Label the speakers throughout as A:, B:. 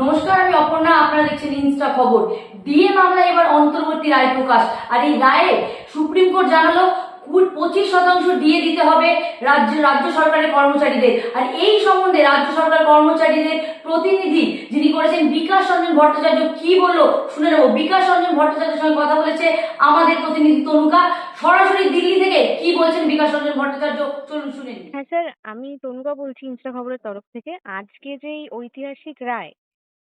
A: নমস্কার, আমি অপর্ণা, আপনারা দেখছেন ইনস্টা খবর। ডিএ মামলায় এবার অন্তর্বর্তী রায় প্রকাশ। আর এই রায়ে সুপ্রিম কোর্ট জানালো পঁচিশ শতাংশ দিয়ে দিতে হবে রাজ্য রাজ্য সরকারের কর্মচারীদের। আর এই সম্বন্ধে রাজ্য সরকার কর্মচারীদের প্রতিনিধি যিনি করেছেন বিকাশ রঞ্জন ভট্টাচার্য কি বলল, শুনে নেব। বিকাশ রঞ্জন ভট্টাচার্যের সঙ্গে কথা বলেছে আমাদের প্রতিনিধি তনুকা। সরাসরি দিল্লি থেকে কি বলছেন বিকাশ রঞ্জন ভট্টাচার্য? চলুন শুনে
B: হ্যাঁ স্যার, আমি তনুকা বলছি ইনস্টা খবরের তরফ থেকে। আজকে যে ঐতিহাসিক রায়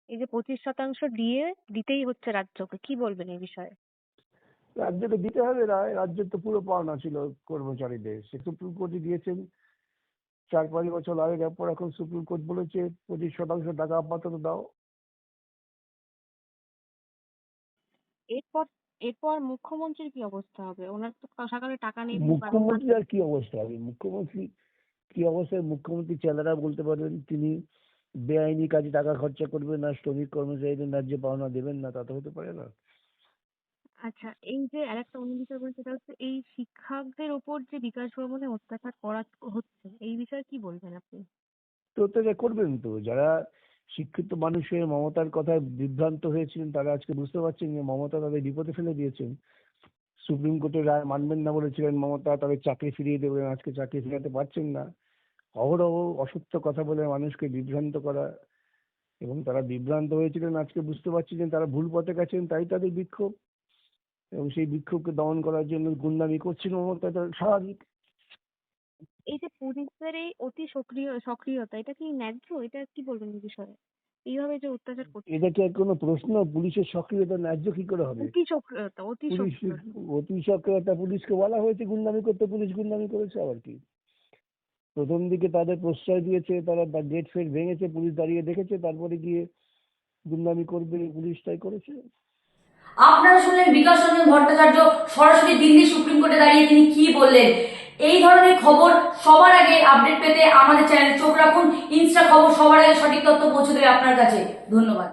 B: এই যে পঁচিশ শতাংশ দিয়ে দিতেই হচ্ছে রাজ্যকে কি বলবেন এই বিষয়ে?
C: রাজ্যকে দিতে হবে রায় রাজ্যের তো পুরো পাওনা ছিল কর্মচারীদের। সে সুপ্রিম কোর্টে দিয়েছেন। চার পাঁচ বছর আগে তারপর এখন সুপ্রিম কোর্ট বলেছে পঁচিশ শতাংশ টাকা আপাতত দাও।
B: এরপর এরপর মুখ্যমন্ত্রীর কি অবস্থা হবে? ওনার তো সকালে টাকা নেই তিনি বারংবার-
C: মুখ্যমন্ত্রী আর কি অবস্থা হবে? মুখ্যমন্ত্রী কি অবস্থায়? মুখ্যমন্ত্রী চেলারা বলতে পারবেন তিনি বেআইনি কাজে টাকা খরচা করবেন না শ্রমিক কর্মচারীদের ন্যায্য পাওনা দেবেন না তা তো হতে পারে না।
B: আচ্ছা এই যে আরেকটা অন্য বিষয় বলছে সেটা হচ্ছে এই শিক্ষকদের ওপর যে বিকাশ ভবনে অত্যাচার করা হচ্ছে এই বিষয়ে কি বলবেন আপনি?
C: তো অত্যাচার করবেন তো যারা শিক্ষিত মানুষের মমতার কথায় বিভ্রান্ত হয়েছিলেন তারা আজকে বুঝতে পারছেন যে মমতা তাদের বিপদে ফেলে দিয়েছেন। সুপ্রিম কোর্টের রায় মানবেন না বলেছিলেন মমতা তাদের চাকরি ফিরিয়ে দেবেন আজকে চাকরি ফিরাতে পারছেন না। অহরহ অসত্য কথা বলে মানুষকে বিভ্রান্ত করা এবং তারা বিভ্রান্ত হয়েছিলেন আজকে বুঝতে পারছি যে তারা ভুল পথে গেছেন তাই তাদের বিক্ষোভ। এবং সেই বিক্ষোভকে দমন করার জন্য গুন্ডামি করছিল মমতা স্বাভাবিক।
B: এই যে পুলিশের এই অতি সক্রিয় সক্রিয়তা এটা কি ন্যায্য? এটা কি বলবেন এই বিষয়ে? এইভাবে যে অত্যাচার করছে।
C: এটা কি কোনো প্রশ্ন? পুলিশের সক্রিয়তা ন্যায্য কি করে হবে?
B: অতি সক্রিয়তা অতি সক্রিয়তা।
C: অতি সক্রিয়তা পুলিশকে বলা হয়েছে গুন্ডামি করতে পুলিশ গুন্ডামি করেছে আবার কি? প্রথম দিকে তাদের প্রশ্রয় দিয়েছে, তারা গেট ফেট ভেঙেছে, পুলিশ দাঁড়িয়ে দেখেছে, তারপরে গিয়ে গুন্ডামি করবে, পুলিশ তাই করেছে।
A: আপনারা শুনলেন বিকাশ রঞ্জন ভট্টাচার্য, সরাসরি দিল্লি সুপ্রিম কোর্টে দাঁড়িয়ে তিনি কি বললেন? এই ধরনের খবর সবার আগে আপডেট পেতে আমাদের চ্যানেলে চোখ রাখুন ইনস্টা খবর সবার আগে সঠিক তথ্য পৌঁছে দেবে আপনার কাছে। ধন্যবাদ।